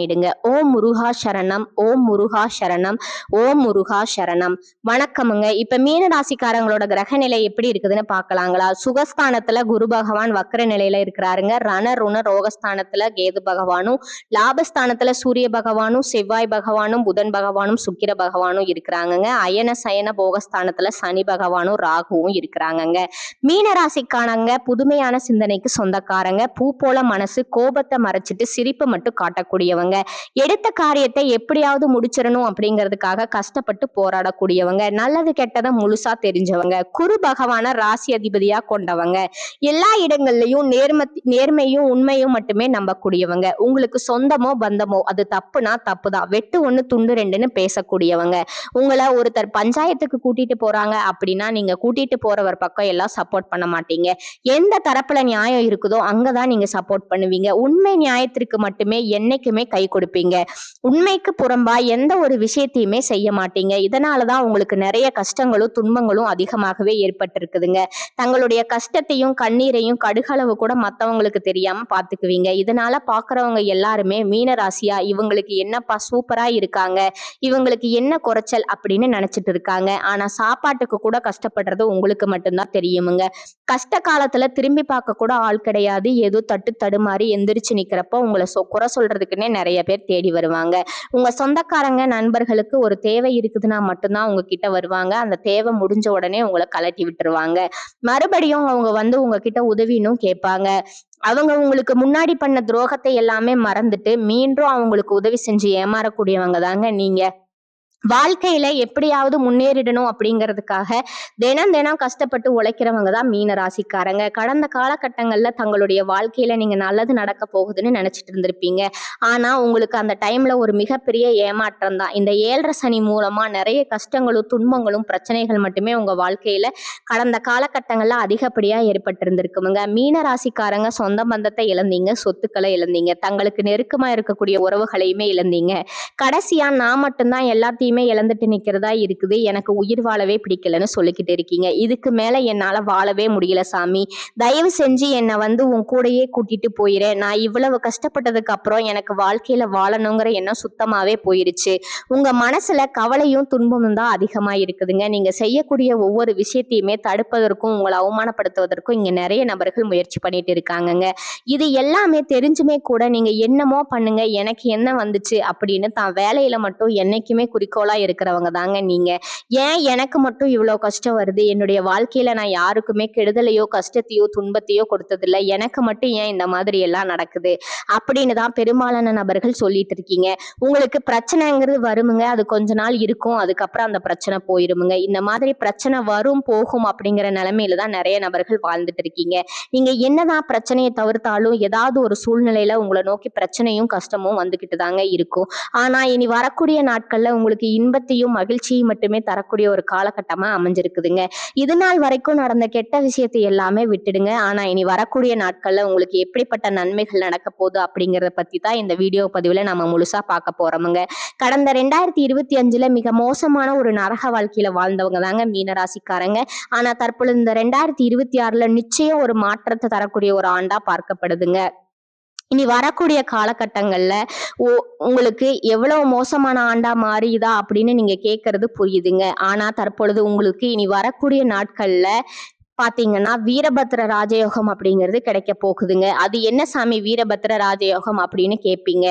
பண்ணிடுங்க. ஓம் முருகா சரணம் ஓம் முருகா சரணம் ஓம் முருகா சரணம். வணக்கமுங்க. இப்ப மீன ராசிக்காரங்களோட கிரக நிலை எப்படி இருக்குதுன்னு பாக்கலாங்களா சுகஸ்தானத்துல குரு பகவான் வக்கர நிலையில இருக்கிறாருங்க. ரண ருண ரோகஸ்தானத்துல கேது பகவானும் லாபஸ்தானத்துல சூரிய பகவானும் செவ்வாய் பகவானும் புதன் பகவானும் சுக்கிர பகவானும் இருக்கிறாங்கங்க. அயன சயன போகஸ்தானத்துல சனி பகவானும் ராகுவும் இருக்கிறாங்கங்க. மீன ராசிக்கானங்க புதுமையான சிந்தனைக்கு சொந்தக்காரங்க. பூ போல மனசு கோபத்தை மறைச்சிட்டு சிரிப்பு மட்டும் காட்டக்கூடியவங்க. இருக்கிறவங்க எடுத்த காரியத்தை எப்படியாவது முடிச்சிடணும் அப்படிங்கிறதுக்காக கஷ்டப்பட்டு போராடக்கூடியவங்க நல்லது கெட்டதை முழுசா தெரிஞ்சவங்க குரு பகவான ராசி அதிபதியா கொண்டவங்க. எல்லா இடங்கள்லயும் நேர்ம நேர்மையும் உண்மையும் மட்டுமே நம்பக்கூடியவங்க. உங்களுக்கு சொந்தமோ பந்தமோ அது தப்புனா தப்புதான். வெட்டு ஒண்ணு துண்டு ரெண்டுன்னு பேசக்கூடியவங்க. உங்களை ஒருத்தர் பஞ்சாயத்துக்கு கூட்டிட்டு போறாங்க அப்படின்னா நீங்க கூட்டிட்டு போறவர் பக்கம் எல்லாம் சப்போர்ட் பண்ண மாட்டீங்க. எந்த தரப்புல நியாயம் இருக்குதோ அங்கதான் நீங்க சப்போர்ட் பண்ணுவீங்க. உண்மை நியாயத்திற்கு மட்டுமே என்னைக்குமே கை கை கொடுப்பீங்க. உண்மைக்கு புறம்பா எந்த ஒரு விஷயத்தையுமே செய்ய மாட்டீங்க. இதனாலதான் உங்களுக்கு நிறைய கஷ்டங்களும் துன்பங்களும் அதிகமாகவே ஏற்பட்டிருக்குதுங்க. தங்களுடைய கஷ்டத்தையும் கண்ணீரையும் கடுகளவு கூட மத்தவங்களுக்கு தெரியாம பாத்துக்குவீங்க. இதனால பாக்குறவங்க எல்லாருமே மீன ராசியா இவங்களுக்கு என்னப்பா சூப்பரா இருக்காங்க இவங்களுக்கு என்ன குறைச்சல் அப்படின்னு நினைச்சிட்டு இருக்காங்க. ஆனா சாப்பாட்டுக்கு கூட கஷ்டப்படுறது உங்களுக்கு மட்டும்தான் தெரியுமுங்க. கஷ்ட காலத்துல திரும்பி பார்க்க கூட ஆள் கிடையாது. ஏதோ தட்டு தடுமாறி எந்திரிச்சு நிக்கிறப்ப உங்களை குறை சொல்றதுக்குன்னே நிறைய நிறைய பேர் தேடி வருவாங்க. உங்க சொந்தக்காரங்க நண்பர்களுக்கு ஒரு தேவை இருக்குதுன்னா மட்டும்தான் உங்ககிட்ட வருவாங்க. அந்த தேவை முடிஞ்ச உடனே உங்களை கலட்டி விட்டுருவாங்க. மறுபடியும் அவங்க வந்து உங்ககிட்ட உதவினும் கேட்பாங்க. அவங்க உங்களுக்கு முன்னாடி பண்ண துரோகத்தை எல்லாமே மறந்துட்டு மீண்டும் அவங்களுக்கு உதவி செஞ்சு ஏமாறக்கூடியவங்க தாங்க நீங்க. வாழ்க்கையில எப்படியாவது முன்னேறிடணும் அப்படிங்கிறதுக்காக தினம் தினம் கஷ்டப்பட்டு உழைக்கிறவங்க தான் மீன ராசிக்காரங்க. கடந்த காலகட்டங்கள்ல தங்களுடைய வாழ்க்கையில நீங்க நல்லது நடக்க போகுதுன்னு நினைச்சிட்டு இருந்திருப்பீங்க. ஆனா உங்களுக்கு அந்த டைம்ல ஒரு மிகப்பெரிய ஏமாற்றம் தான். இந்த ஏழரை சனி மூலமா நிறைய கஷ்டங்களும் துன்பங்களும் பிரச்சனைகள் மட்டுமே உங்க வாழ்க்கையில கடந்த காலகட்டங்கள்ல அதிகப்படியா ஏற்பட்டிருந்திருக்குங்க. மீன ராசிக்காரங்க சொந்த பந்தத்தை இழந்தீங்க சொத்துக்களை இழந்தீங்க தங்களுக்கு நெருக்கமா இருக்கக்கூடிய உறவுகளையுமே இழந்தீங்க. கடைசியா நான் மட்டும்தான் எல்லாத்தையும் எல்லாத்தையுமே இழந்துட்டு நிக்கிறதா இருக்குது. எனக்கு உயிர் வாழவே பிடிக்கலன்னு சொல்லிக்கிட்டு இருக்கீங்க. இதுக்கு மேலே என்னால் வாழவே முடியல சாமி. தயவு செஞ்சு என்னை வந்து உன் கூடையே கூட்டிட்டு போயிறேன் நான் இவ்வளவு கஷ்டப்பட்டதுக்கு அப்புறம் எனக்கு வாழ்க்கையில வாழணுங்கிற எண்ணம் சுத்தமாவே போயிருச்சு. உங்க மனசுல கவலையும் துன்பமும் தான் அதிகமா இருக்குதுங்க. நீங்க செய்யக்கூடிய ஒவ்வொரு விஷயத்தையுமே தடுப்பதற்கும் உங்களை அவமானப்படுத்துவதற்கும் இங்க நிறைய நபர்கள் முயற்சி பண்ணிட்டு இருக்காங்கங்க. இது எல்லாமே தெரிஞ்சுமே கூட நீங்க என்னமோ பண்ணுங்க. எனக்கு என்ன வந்துச்சு அப்படின்னு தான் வேலையில மட்டும் என்னைக்குமே குறிக்கோள் குறிக்கோளா இருக்கிறவங்க தாங்க நீங்க. ஏன் எனக்கு மட்டும் இவ்வளோ கஷ்டம் வருது? என்னுடைய வாழ்க்கையில நான் யாருக்குமே கெடுதலையோ கஷ்டத்தையோ துன்பத்தையோ கொடுத்ததில்ல. எனக்கு மட்டும் ஏன் இந்த மாதிரி எல்லாம் நடக்குது? அப்படின்னு தான் பெரும்பாலான நபர்கள் சொல்லிட்டு இருக்கீங்க. உங்களுக்கு பிரச்சனைங்கிறது வருமுங்க. அது கொஞ்ச நாள் இருக்கும். அதுக்கப்புறம் அந்த பிரச்சனை போயிருமுங்க. இந்த மாதிரி பிரச்சனை வரும் போகும் அப்படிங்கிற நிலைமையில தான் நிறைய நபர்கள் வாழ்ந்துட்டு இருக்கீங்க. நீங்க என்னதான் பிரச்சனையை தவிர்த்தாலும் ஏதாவது ஒரு சூழ்நிலையில உங்களை நோக்கி பிரச்சனையும் கஷ்டமும் வந்துகிட்டு தாங்க இருக்கும். ஆனா இனி வரக்கூடிய நாட்கள்ல உங்களுக்கு இன்பத்தையும் மகிழ்ச்சியும் மட்டுமே தரக்கூடிய ஒரு காலகட்டமா அமைஞ்சிருக்குதுங்க. இது நாள் வரைக்கும் நடந்த கெட்ட விஷயத்தை எல்லாமே விட்டுடுங்க. ஆனா இனி வரக்கூடிய நாட்கள்ல உங்களுக்கு எப்படிப்பட்ட நன்மைகள் நடக்க போகுது அப்படிங்கறத பத்தி தான் இந்த வீடியோ பதிவுல நம்ம முழுசா பார்க்க போறோமுங்க. கடந்த ரெண்டாயிரத்தி இருபத்தி அஞ்சுல மிக மோசமான ஒரு நரக வாழ்க்கையில வாழ்ந்தவங்க தாங்க மீனராசிக்காரங்க. ஆனா தற்பொழுது இந்த ரெண்டாயிரத்தி இருபத்தி ஆறுல நிச்சயம் ஒரு மாற்றத்தை தரக்கூடிய ஒரு ஆண்டா பார்க்கப்படுதுங்க. இனி வரக்கூடிய காலகட்டங்கள்ல உங்களுக்கு எவ்வளவு மோசமான ஆண்டா மாறியுதா அப்படின்னு நீங்க கேட்கறது புரியுதுங்க. ஆனா தற்பொழுது உங்களுக்கு இனி வரக்கூடிய நாட்கள்ல பாத்தீங்கன்னா வீரபத்ர ராஜயோகம் அப்படிங்கிறது கிடைக்க போகுதுங்க. அது என்ன சாமி வீரபத்ர ராஜயோகம் அப்படின்னு கேட்பீங்க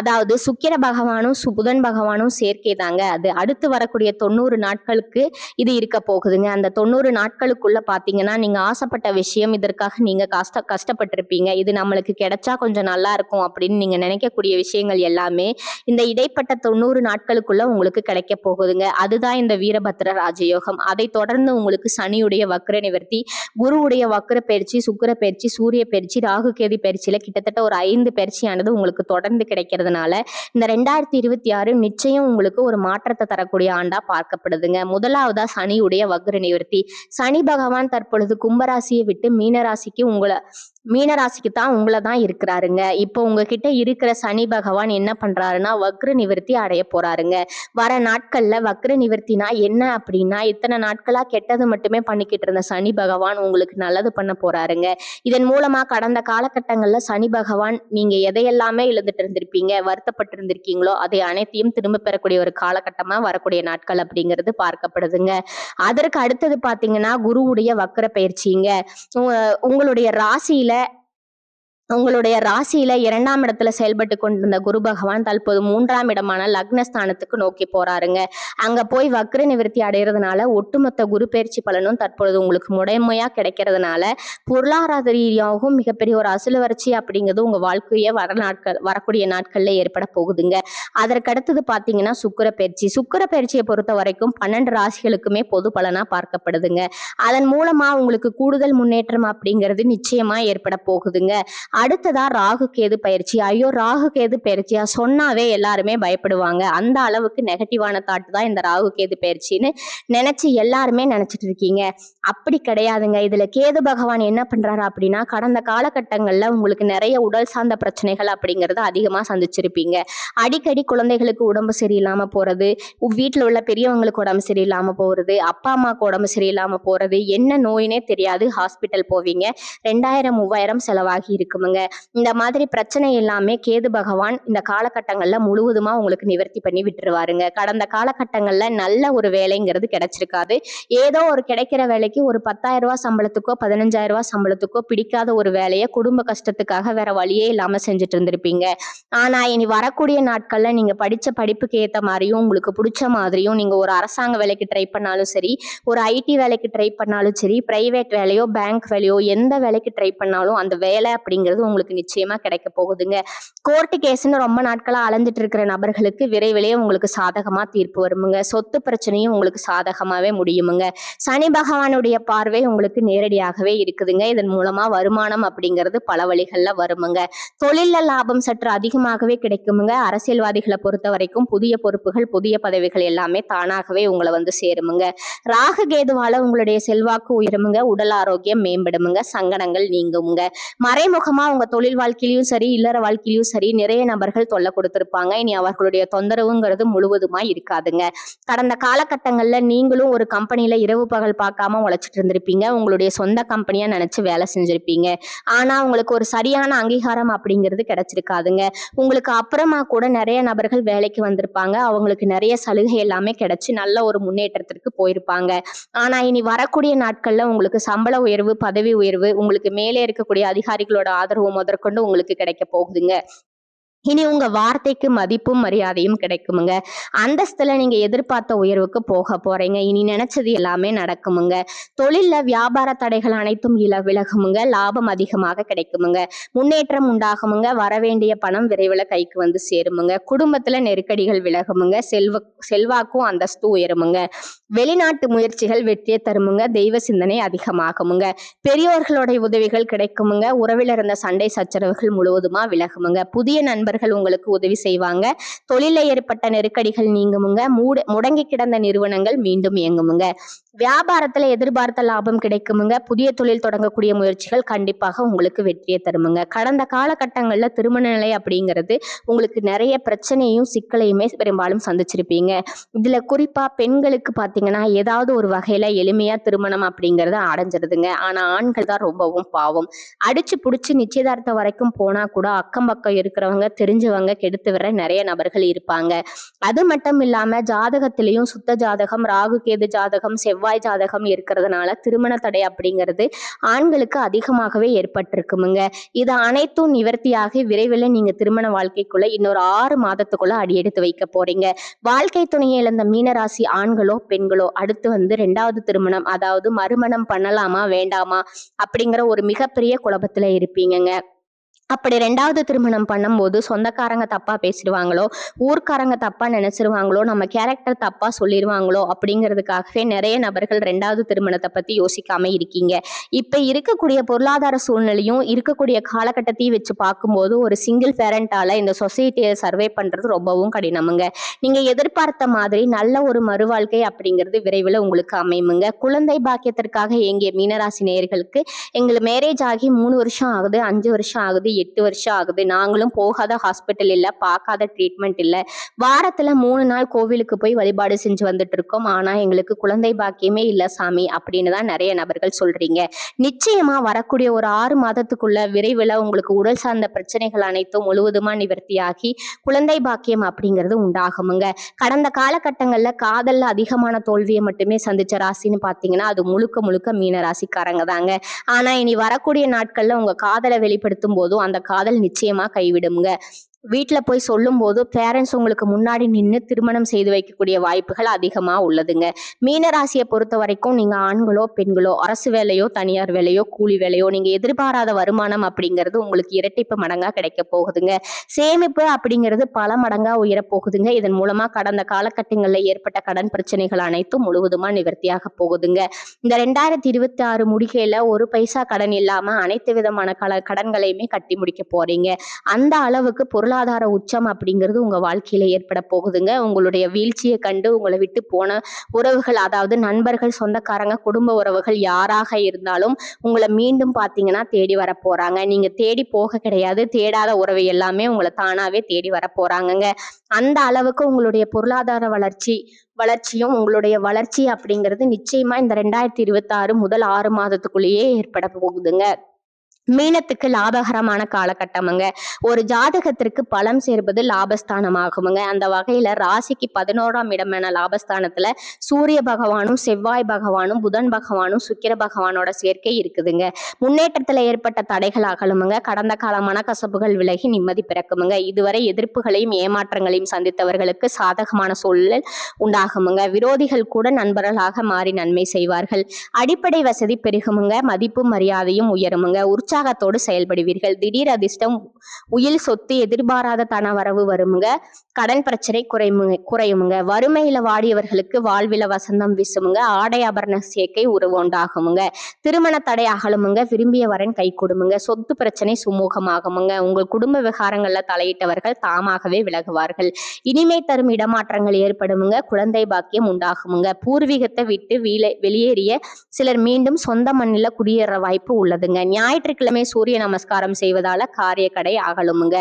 அதாவது சுக்கிர பகவானும் புதன் பகவானும் சேர்க்கை தாங்க அது அடுத்து வரக்கூடிய தொண்ணூறு நாட்களுக்கு இது இருக்க போகுதுங்க. அந்த தொண்ணூறு நாட்களுக்குள்ள பாத்தீங்கன்னா நீங்க ஆசைப்பட்ட விஷயம் இதற்காக நீங்க கஷ்ட கஷ்டப்பட்டிருப்பீங்க. இது நம்மளுக்கு கிடைச்சா கொஞ்சம் நல்லா இருக்கும் அப்படின்னு நீங்க நினைக்கக்கூடிய விஷயங்கள் எல்லாமே இந்த இடைப்பட்ட தொண்ணூறு நாட்களுக்குள்ள உங்களுக்கு கிடைக்க போகுதுங்க. அதுதான் இந்த வீரபத்ர ராஜயோகம். அதை தொடர்ந்து உங்களுக்கு சனியுடைய வக்ர நிவர்த்தி நிவர்த்தி குருவுடைய வக்கர பயிற்சி சுக்கிர பயிற்சி சூரிய பயிற்சி ராகு கேது பயிற்சியில கிட்டத்தட்ட ஒரு ஐந்து பயிற்சியானது உங்களுக்கு தொடர்ந்து கிடைக்கிறதுனால இந்த ரெண்டாயிரத்தி இருபத்தி ஆறு நிச்சயம் உங்களுக்கு ஒரு மாற்றத்தை தரக்கூடிய ஆண்டா பார்க்கப்படுதுங்க. முதலாவதா சனியுடைய வக்ர நிவர்த்தி. சனி பகவான் தற்பொழுது கும்பராசியை விட்டு மீனராசிக்கு உங்களை மீனராசிக்கு தான் உங்களை தான் இருக்கிறாருங்க. இப்போ உங்ககிட்ட இருக்கிற சனி பகவான் என்ன பண்றாருன்னா வக்ர நிவர்த்தி அடைய போறாருங்க. வர நாட்கள்ல வக்ர நிவர்த்தினா என்ன அப்படின்னா இத்தனை நாட்களா கெட்டது மட்டுமே பண்ணிக்கிட்டு இருந்த சனி பகவான் உங்களுக்கு நல்லது பண்ண போறாருங்க. இதன் மூலமா கடந்த காலகட்டங்கள்ல சனி பகவான் நீங்க எதையெல்லாமே இழந்துட்டு இருந்திருப்பீங்க வருத்தப்பட்டு இருந்திருக்கீங்களோ அதை அனைத்தையும் திரும்ப பெறக்கூடிய ஒரு காலகட்டமா வரக்கூடிய நாட்கள் அப்படிங்கிறது பார்க்கப்படுதுங்க. அதற்கு அடுத்தது பாத்தீங்கன்னா குருவுடைய வக்ர பயிற்சிங்க. உங்களுடைய ராசியில உங்களுடைய ராசியில இரண்டாம் இடத்துல செயல்பட்டு கொண்டிருந்த குரு பகவான் தற்போது மூன்றாம் இடமான லக்னஸ்தானத்துக்கு நோக்கி போறாருங்க. அங்க போய் வக்ர நிவர்த்தி அடைகிறதுனால ஒட்டுமொத்த குரு பயிற்சி பலனும் தற்பொழுது உங்களுக்கு முடைமையா கிடைக்கிறதுனால பொருளாதார ரீதியாகவும் மிகப்பெரிய ஒரு அசுல வறட்சி அப்படிங்கிறது உங்க வாழ்க்கைய வர நாட்கள் வரக்கூடிய நாட்கள்ல ஏற்பட போகுதுங்க. அதற்கடுத்தது பாத்தீங்கன்னா சுக்கிர பயிற்சி. சுக்கிர பயிற்சியை பொறுத்த வரைக்கும் பன்னெண்டு ராசிகளுக்குமே பொது பலனா பார்க்கப்படுதுங்க. அதன் மூலமா உங்களுக்கு கூடுதல் முன்னேற்றம் அப்படிங்கிறது நிச்சயமா ஏற்பட போகுதுங்க. அடுத்ததா ராகு கேது பயிற்சி. ஐயோ ராகு கேது பயிற்சியா? சொன்னாவே எல்லாருமே பயப்படுவாங்க. அந்த அளவுக்கு நெகட்டிவான தாட் தான் இந்த ராகு கேது பயிற்சின்னு நினைச்சு எல்லாருமே நினைச்சிட்டு இருக்கீங்க. அப்படி கிடையாதுங்க. இதுல கேது பகவான் என்ன பண்றாரு அப்படின்னா கடந்த காலகட்டங்கள்ல உங்களுக்கு நிறைய உடல் சார்ந்த பிரச்சனைகள் அப்படிங்கறத அதிகமா சந்திச்சிருப்பீங்க. அடிக்கடி குழந்தைகளுக்கு உடம்பு சரியில்லாம போறது வீட்டில் உள்ள பெரியவங்களுக்கு உடம்பு சரியில்லாம போறது அப்பா அம்மாவுக்கு உடம்பு சரியில்லாம போறது என்ன நோயினே தெரியாது ஹாஸ்பிட்டல் போவீங்க. ரெண்டாயிரம் மூவாயிரம் செலவாகி இருக்குமுங்க இந்த மாதிரி பிரச்சனை எல்லாமே கேது பகவான் இந்த காலகட்டங்கள்ல முழுவதுமா உங்களுக்கு நிவர்த்தி பண்ணி விட்டுருவாருங்க. கடந்த காலகட்டங்கள்ல நல்ல ஒரு வேலைங்கிறது கிடைச்சிருக்காது. ஏதோ ஒரு கிடைக்கிற வேலைக்கு ஒரு பத்தாயிரம் ரூபாய் சம்பளத்துக்கோ பதினஞ்சாயிரம் ரூபாய் சம்பளத்துக்கோ பிடிக்காத ஒரு வேலையை குடும்ப கஷ்டத்துக்காக வேற வழியே இல்லாம செஞ்சுட்டு இருந்திருப்பீங்க. ஆனா இனி வரக்கூடிய நாட்கள்ல நீங்க படிச்ச படிப்புக்கு ஏத்த மாதிரியும் உங்களுக்கு பிடிச்ச மாதிரியும் நீங்க ஒரு அரசாங்க வேலைக்கு ட்ரை பண்ணாலும் சரி ஒரு ஐடி வேலைக்கு ட்ரை பண்ணாலும் சரி பிரைவேட் வேலையோ பேங்க் வேலையோ எந்த வேலைக்கு ட்ரை பண்ணாலும் அந்த வேலை அப்படிங்கிறது உங்களுக்கு நிச்சயமா கிடைக்க போகுதுங்க. கோர்ட்டு கேஸ்ன்னு ரொம்ப நாட்களா அலைஞ்சிட்டு இருக்கிற நபர்களுக்கு விரைவிலேயே உங்களுக்கு சாதகமா தீர்ப்பு வருமுங்க. சொத்து பிரச்சனையும் உங்களுக்கு சாதகமாவே முடியுமுங்க. சனி பகவானுடைய பார்வை உங்களுக்கு நேரடியாகவே இருக்குதுங்க. இதன் மூலமா வருமானம் அப்படிங்கிறது பல வழிகள்ல வருமுங்க. தொழில லாபம் சற்று அதிகமாகவே கிடைக்குமுங்க. அரசியல்வாதிகளை பொறுத்த வரைக்கும் புதிய பொறுப்புகள் புதிய பதவிகள் எல்லாமே தானாகவே உங்களை வந்து சேருமுங்க. ராகு கேதுவால உங்களுடைய செல்வாக்கு உயருமுங்க. உடல் ஆரோக்கியம் மேம்படுமுங்க. சங்கடங்கள் நீங்குமுங்க. மறைமுகமா உங்க தொழில் வாழ்க்கையிலும் சரி இல்லற வாழ்க்கையிலயும் சரி நிறைய நபர்கள் தொல்லை கொடுத்திருப்பாங்க. இனி அவர்களுடைய தொந்தரவுங்கிறது முழுவதுமா இருக்காதுங்க. கடந்த காலகட்டங்கள்ல நீங்களும் ஒரு கம்பெனில இரவு பகல் பார்க்காம உழைச்சிட்டு இருந்திருப்பீங்க. உங்களுடைய சொந்த கம்பெனியா நினைச்சு வேலை செஞ்சிருப்பீங்க. ஆனா உங்களுக்கு ஒரு சரியான அங்கீகாரம் அப்படிங்கிறது கிடைச்சிருக்காதுங்க. உங்களுக்கு அப்புறமா கூட நிறைய நபர்கள் வேலைக்கு வந்திருப்பாங்க. அவங்களுக்கு நிறைய சலுகை எல்லாமே கிடைச்சு நல்ல ஒரு முன்னேற்றத்திற்கு போயிருப்பாங்க. ஆனா இனி வரக்கூடிய நாட்கள்ல உங்களுக்கு சம்பள உயர்வு பதவி உயர்வு உங்களுக்கு மேலே இருக்கக்கூடிய அதிகாரிகளோட ஆதரவு முதற்கொண்டு உங்களுக்கு கிடைக்க போகுதுங்க. இனி உங்க வார்த்தைக்கு மதிப்பும் மரியாதையும் கிடைக்குமுங்க. அந்தஸ்துல நீங்க எதிர்பார்த்த உயர்வுக்கு போக போறீங்க. இனி நினைச்சது எல்லாமே நடக்குமுங்க. தொழில்ல வியாபார தடைகள் அனைத்தும் இல விலகுமுங்க. லாபம் அதிகமாக கிடைக்குமுங்க. முன்னேற்றம் உண்டாகுமுங்க. வரவேண்டிய பணம் விரைவில் கைக்கு வந்து சேருமுங்க. குடும்பத்துல நெருக்கடிகள் விலகுமுங்க. செல்வ செல்வாக்கும் அந்தஸ்து உயருமுங்க. வெளிநாட்டு முயற்சிகள் வெற்றியை தருமுங்க. தெய்வ சிந்தனை அதிகமாகுமுங்க. பெரியோர்களுடைய உதவிகள் கிடைக்குமுங்க. உறவில் இருந்த சண்டை சச்சரவுகள் முழுவதுமா விலகுமுங்க. புதிய நண்பர்கள் உங்களுக்கு உதவி செய்வாங்க. தொழில ஏற்பட்ட நெருக்கடிகள் நீங்குமுங்க. மூட முடங்கி கிடந்த நிறுவனங்கள் மீண்டும் இயங்குமுங்க. வியாபாரத்துல எதிர்பார்த்த லாபம் கிடைக்குமுங்க. புதிய தொழில் தொடங்கக்கூடிய முயற்சிகள் கண்டிப்பாக உங்களுக்கு வெற்றியை தருமுங்க. கடந்த காலகட்டங்கள்ல திருமண நிலை அப்படிங்கிறது உங்களுக்கு நிறைய பிரச்சனையும் சிக்கலையுமே பெரும்பாலும் சந்திச்சிருப்பீங்க. இதுல குறிப்பா பெண்களுக்கு பாத்தீங்கன்னா ஏதாவது ஒரு வகையில எளிமையா திருமணம் அப்படிங்கறத அடைஞ்சிருதுங்க. ஆனா ஆண்கள் தான் ரொம்பவும் பாவம். அடிச்சு புடிச்சு நிச்சயதார்த்தம் வரைக்கும் போனா கூட அக்கம் பக்கம் இருக்கிறவங்க தெரிஞ்சவங்க கெடுத்து வர நிறைய நபர்கள் இருப்பாங்க. அது மட்டும் இல்லாம ஜாதகத்திலையும் சுத்த ஜாதகம் ராகு கேது ஜாதகம் செவ்வாய் ஜாதகம் இருக்கிறதுனால திருமண தடை அப்படிங்கிறது ஆண்களுக்கு அதிகமாகவே ஏற்பட்டிருக்குமுங்க. இது அனைத்தும் நிவர்த்தியாகி விரைவில் நீங்க திருமண வாழ்க்கைக்குள்ள இன்னொரு ஆறு மாதத்துக்குள்ள அடியெடுத்து வைக்க போறீங்க. வாழ்க்கை துணையை இழந்த மீனராசி ஆண்களோ பெண்களோ அடுத்து வந்து ரெண்டாவது திருமணம் அதாவது மறுமணம் பண்ணலாமா வேண்டாமா அப்படிங்கிற ஒரு மிகப்பெரிய குழப்பத்துல இருப்பீங்கங்க. அப்படி ரெண்டாவது திருமணம் பண்ணும்போது சொந்தக்காரங்க தப்பாக பேசிடுவாங்களோ ஊர்க்காரங்க தப்பாக நினச்சிருவாங்களோ நம்ம கேரக்டர் தப்பாக சொல்லிடுவாங்களோ அப்படிங்கிறதுக்காகவே நிறைய நபர்கள் ரெண்டாவது திருமணத்தை பற்றி யோசிக்காம இருக்கீங்க. இப்போ இருக்கக்கூடிய பொருளாதார சூழ்நிலையும் இருக்கக்கூடிய காலகட்டத்தையும் வச்சு பார்க்கும்போது ஒரு சிங்கிள் பேரண்டால இந்த சொசைட்டியை சர்வே பண்ணுறது ரொம்பவும் கடினமுங்க. நீங்கள் எதிர்பார்த்த மாதிரி நல்ல ஒரு மறுவாழ்க்கை அப்படிங்கிறது விரைவில் உங்களுக்கு அமையுமுங்க குழந்தை பாக்கியத்திற்காக எங்கிய மீனராசி நேயர்களுக்கு எங்களுக்கு மேரேஜ் ஆகி மூணு வருஷம் ஆகுது அஞ்சு வருஷம் ஆகுது எட்டு வருஷம் ஆகுது. நாங்களும் போகாத ஹாஸ்பிட்டல் இல்லை பார்க்காத ட்ரீட்மெண்ட் இல்லை. வாரத்தில் மூணு நாள் கோவிலுக்கு போய் வழிபாடு செஞ்சு வந்துட்டு இருக்கோம். ஆனால் எங்களுக்கு குழந்தை பாக்கியமே இல்லை சாமி அப்படின்னு தான் நிறைய நபர்கள் சொல்றீங்க. நிச்சயமா வரக்கூடிய ஒரு ஆறு மாதத்துக்குள்ள விரைவில் உங்களுக்கு உடல் சார்ந்த பிரச்சனைகள் அனைத்தும் முழுவதுமா நிவர்த்தியாகி குழந்தை பாக்கியம் அப்படிங்கிறது உண்டாகுமுங்க. கடந்த காலகட்டங்களில் காதல்ல அதிகமான தோல்வியை மட்டுமே சந்திச்ச ராசின்னு பார்த்தீங்கன்னா அது முழுக்க முழுக்க மீன ராசிக்காரங்க தாங்க. ஆனா இனி வரக்கூடிய நாட்களில் உங்க காதலை வெளிப்படுத்தும் போதும் அந்த காதல் நிச்சயமா கைவிடுங்க வீட்டில் போய் சொல்லும்போது பேரண்ட்ஸ் உங்களுக்கு முன்னாடி நின்று திருமணம் செய்து வைக்கக்கூடிய வாய்ப்புகள் அதிகமாக உள்ளதுங்க. மீனராசியை பொறுத்த வரைக்கும் நீங்கள் ஆண்களோ பெண்களோ அரசு வேலையோ தனியார் வேலையோ கூலி வேலையோ நீங்கள் எதிர்பாராத வருமானம் அப்படிங்கிறது உங்களுக்கு இரட்டிப்பு மடங்காக கிடைக்க போகுதுங்க. சேமிப்பு அப்படிங்கிறது பல மடங்காக உயரப் போகுதுங்க. இதன் மூலமாக கடந்த காலகட்டங்களில் ஏற்பட்ட கடன் பிரச்சனைகள் அனைத்தும் முழுவதுமாக நிவர்த்தியாக போகுதுங்க. இந்த ரெண்டாயிரத்தி இருபத்தி ஆறு முடிக்கையில் ஒரு பைசா கடன் இல்லாமல் அனைத்து விதமான கல கடன்களையுமே கட்டி முடிக்க போறீங்க. அந்த அளவுக்கு பொருள் பொருளாதார உச்சம் அப்படிங்கிறது உங்கள் வாழ்க்கையில் ஏற்பட போகுதுங்க. உங்களுடைய வீழ்ச்சியை கண்டு உங்களை விட்டு போன உறவுகள் அதாவது நண்பர்கள் சொந்தக்காரங்க குடும்ப உறவுகள் யாராக இருந்தாலும் உங்களை மீண்டும் பார்த்தீங்கன்னா தேடி வர போகிறாங்க நீங்கள் தேடி போக கிடையாது. தேடாத உறவு எல்லாமே உங்களை தானாகவே தேடி வர போகிறாங்கங்க அந்த அளவுக்கு உங்களுடைய பொருளாதார வளர்ச்சி வளர்ச்சியும் உங்களுடைய வளர்ச்சி அப்படிங்கிறது நிச்சயமா இந்த ரெண்டாயிரத்தி இருபத்தாறு முதல் ஆறு மாதத்துக்குள்ளேயே ஏற்பட போகுதுங்க. மீனத்துக்கு லாபகரமான காலகட்டமுங்க. ஒரு ஜாதகத்திற்கு பலம் சேர்ப்பது லாபஸ்தானமாகுமுங்க. அந்த வகையில ராசிக்கு பதினோராம் இடமான லாபஸ்தானத்துல சூரிய பகவானும் செவ்வாய் பகவானும் புதன் பகவானும் சுக்கிர பகவானோட சேர்க்கை இருக்குதுங்க. முன்னேற்றத்துல ஏற்பட்ட தடைகள் அகலுமுங்க கடந்த கால மனக்கசப்புகள் விலகி நிம்மதி பிறக்குமுங்க. இதுவரை எதிர்ப்புகளையும் ஏமாற்றங்களையும் சந்தித்தவர்களுக்கு சாதகமான சூழல் உண்டாகுமுங்க. விரோதிகள் கூட நண்பர்களாக மாறி நன்மை செய்வார்கள். அடிப்படை வசதி பெருகுமுங்க. மதிப்பு மரியாதையும் உயருமுங்க. உற்ச உற்சாகத்தோடு செயல்படுவீர்கள். திடீர் அதிர்ஷ்டம் உயில் சொத்து எதிர்பாராத தன வரவு வருமுங்க. கடன் பிரச்சனை குறைமுங்க குறையுமுங்க. வறுமையில வாடியவர்களுக்கு வாழ்வில வசந்தம் வீசுமுங்க. ஆடை ஆபரண சேர்க்கை உறவு உண்டாகுமுங்க. திருமண தடை அகலுமுங்க. விரும்பிய வரன் கை கொடுமுங்க. சொத்து பிரச்சனை சுமூகமாகுமுங்க. உங்கள் குடும்ப விவகாரங்கள்ல தலையிட்டவர்கள் தாமாகவே விலகுவார்கள். இனிமை தரும் இடமாற்றங்கள் ஏற்படுமுங்க. குழந்தை பாக்கியம் உண்டாகுமுங்க. பூர்வீகத்தை விட்டு வீல வெளியேறிய சிலர் மீண்டும் சொந்த மண்ணில் குடியேற வாய்ப்பு உள்ளதுங்க. ஞாயிற்றுக்கிழமை சூரிய நமஸ்காரம் செய்வதால காரியக்கடை அகலுமுங்க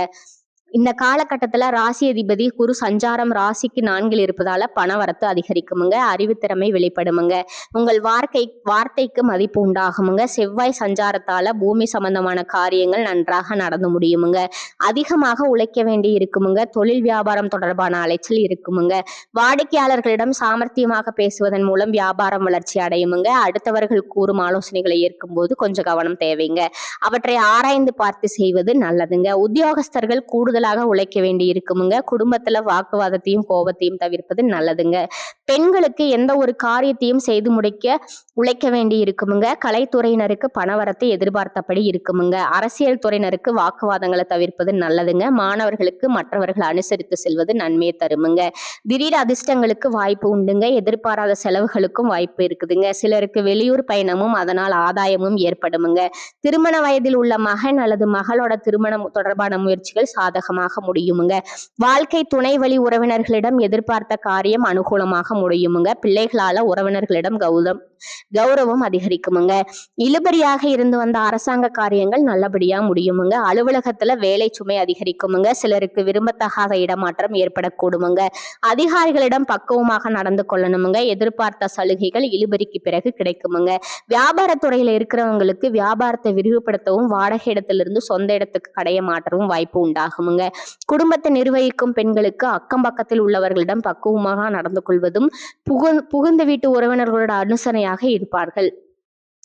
இந்த காலகட்டத்துல ராசி அதிபதி குரு சஞ்சாரம் ராசிக்கு நான்கில் இருப்பதால பணவரத்து அதிகரிக்குமுங்க அறிவுத்திறமை வெளிப்படுமுங்க. உங்கள் வார்த்தை வார்த்தைக்கு மதிப்பு உண்டாகுமுங்க. செவ்வாய் சஞ்சாரத்தால பூமி சம்பந்தமான காரியங்கள் நன்றாக நடந்து முடியுமுங்க. அதிகமாக உழைக்க வேண்டி இருக்குமுங்க. தொழில் வியாபாரம் தொடர்பான அலைச்சல் இருக்குமுங்க. வாடிக்கையாளர்களிடம் சாமர்த்தியமாக பேசுவதன் மூலம் வியாபாரம் வளர்ச்சி அடையுமுங்க. அடுத்தவர்கள் கூறும் ஆலோசனைகளை ஏற்கும்போது கொஞ்சம் கவனம் தேவைங்க. அவற்றை ஆராய்ந்து பார்த்து செய்வது நல்லதுங்க. உத்தியோகஸ்தர்கள் கூடுதல் கூடுதலாக உழைக்க வேண்டி இருக்குமுங்க. குடும்பத்துல வாக்குவாதத்தையும் கோபத்தையும் தவிர்ப்பது நல்லதுங்க. பெண்களுக்கு எந்த ஒரு காரியத்தையும் செய்து முடிக்க உழைக்க வேண்டி இருக்குமுங்க. கலைத்துறையினருக்கு பணவரத்தை எதிர்பார்த்தபடி இருக்குமுங்க. அரசியல் துறையினருக்கு வாக்குவாதங்களை தவிர்ப்பது நல்லதுங்க. மாணவர்களுக்கு மற்றவர்கள் அனுசரித்து செல்வது நன்மையை தருமுங்க. திடீர் அதிர்ஷ்டங்களுக்கு வாய்ப்பு உண்டுங்க. எதிர்பாராத செலவுகளுக்கும் வாய்ப்பு இருக்குதுங்க. சிலருக்கு வெளியூர் பயணமும் அதனால் ஆதாயமும் ஏற்படுமுங்க. திருமண வயதில் உள்ள மகன் அல்லது மகளோட திருமணம் தொடர்பான முயற்சிகள் சாதகம் சாதகமாக முடியுமுங்க. வாழ்க்கை துணை வழி உறவினர்களிடம் எதிர்பார்த்த காரியம் அனுகூலமாக முடியுமுங்க. பிள்ளைகளால உறவினர்களிடம் கௌதம் கௌரவம் அதிகரிக்குமுங்க. இழுபறியாக இருந்து வந்த அரசாங்க காரியங்கள் நல்லபடியா முடியுமுங்க. அலுவலகத்துல வேலை சுமை அதிகரிக்குமுங்க. சிலருக்கு விரும்பத்தகாத இடமாற்றம் ஏற்படக்கூடுமுங்க. அதிகாரிகளிடம் பக்குவமாக நடந்து கொள்ளணுமுங்க. எதிர்பார்த்த சலுகைகள் இழுபறிக்கு பிறகு கிடைக்குமுங்க. வியாபாரத்துறையில இருக்கிறவங்களுக்கு வியாபாரத்தை விரிவுபடுத்தவும் வாடகை இடத்திலிருந்து சொந்த இடத்துக்கு கடைய மாற்றவும் வாய்ப்பு உண்டாகுமுங்க. குடும்பத்தை நிர்வகிக்கும் பெண்களுக்கு அக்கம் பக்கத்தில் உள்ளவர்களிடம் பக்குவமாக நடந்து கொள்வதும் புகு புகுந்த வீட்டு உறவினர்களோட அனுசரணையாக இருப்பார்கள்.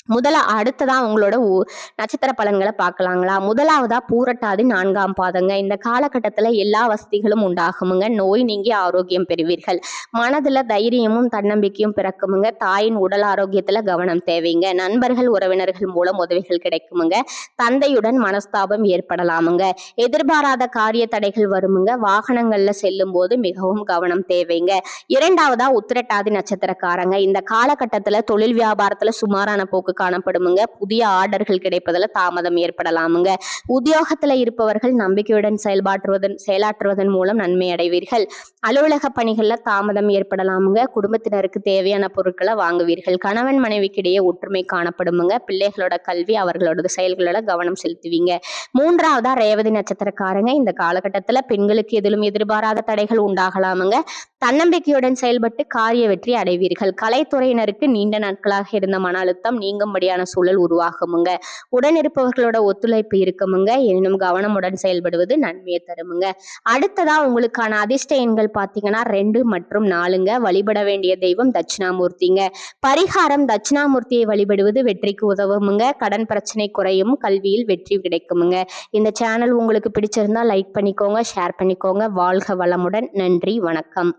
முதல அடுத்ததான் உங்களோட ஊ- நட்சத்திர பலன்களை பார்க்கலாங்களா? முதலாவதா பூரட்டாதி நான்காம் பாதங்க. இந்த காலகட்டத்தில் எல்லா வசதிகளும் உண்டாகுமுங்க. நோய் நீங்கி ஆரோக்கியம் பெறுவீர்கள். மனதில் தைரியமும் தன்னம்பிக்கையும் பிறக்குமுங்க. தாயின் உடல் ஆரோக்கியத்தில் கவனம் தேவைங்க. நண்பர்கள் உறவினர்கள் மூலம் உதவிகள் கிடைக்குமுங்க. தந்தையுடன் மனஸ்தாபம் ஏற்படலாமுங்க. எதிர்பாராத காரிய தடைகள் வருமுங்க. வாகனங்கள்ல செல்லும் போது மிகவும் கவனம் தேவைங்க. இரண்டாவதா உத்திரட்டாதி நட்சத்திரக்காரங்க. இந்த காலகட்டத்தில் தொழில் வியாபாரத்தில் சுமாரான போக்கு காணப்படுமுங்க. புதிய ஆர்டர்கள் கிடைப்பதில் தாமதம் ஏற்படலாமுங்க. உத்தியோகத்தில் இருப்பவர்கள் நம்பிக்கையுடன் செயல்பாற்றுவதன் செயலாற்றுவதன் மூலம் நன்மை அடைவீர்கள். அலுவலக பணிகளில் தாமதம் ஏற்படலாமுங்க. குடும்பத்தினருக்கு தேவையான பொருட்களை வாங்குவீர்கள். கணவன் மனைவிக்கிடையே ஒற்றுமை காணப்படுமுங்க. பிள்ளைகளோட கல்வி அவர்களோட செயல்களோட கவனம் செலுத்துவீங்க. மூன்றாவதா ரேவதி நட்சத்திரக்காரங்க. இந்த காலகட்டத்தில் பெண்களுக்கு எதிலும் எதிர்பாராத தடைகள் உண்டாகலாமுங்க. தன்னம்பிக்கையுடன் செயல்பட்டு காரிய வெற்றி அடைவீர்கள். கலைத்துறையினருக்கு நீண்ட நாட்களாக இருந்த மன அழுத்தம் நீங்கும்படியான சூழல் உருவாகுமுங்க. உடன் இருப்பவர்களோட ஒத்துழைப்பு இருக்குமுங்க. எனினும் கவனமுடன் செயல்படுவது நன்மையை தருமுங்க. அடுத்ததா உங்களுக்கான அதிர்ஷ்ட எண்கள் பார்த்தீங்கன்னா ரெண்டு மற்றும் நாலுங்க. வழிபட வேண்டிய தெய்வம் தட்சிணாமூர்த்திங்க. பரிகாரம் தட்சிணாமூர்த்தியை வழிபடுவது வெற்றிக்கு உதவுமுங்க. கடன் பிரச்சனை குறையும். கல்வியில் வெற்றி கிடைக்குமுங்க. இந்த சேனல் உங்களுக்கு பிடிச்சிருந்தா லைக் பண்ணிக்கோங்க ஷேர் பண்ணிக்கோங்க. வாழ்க வளமுடன். நன்றி வணக்கம்.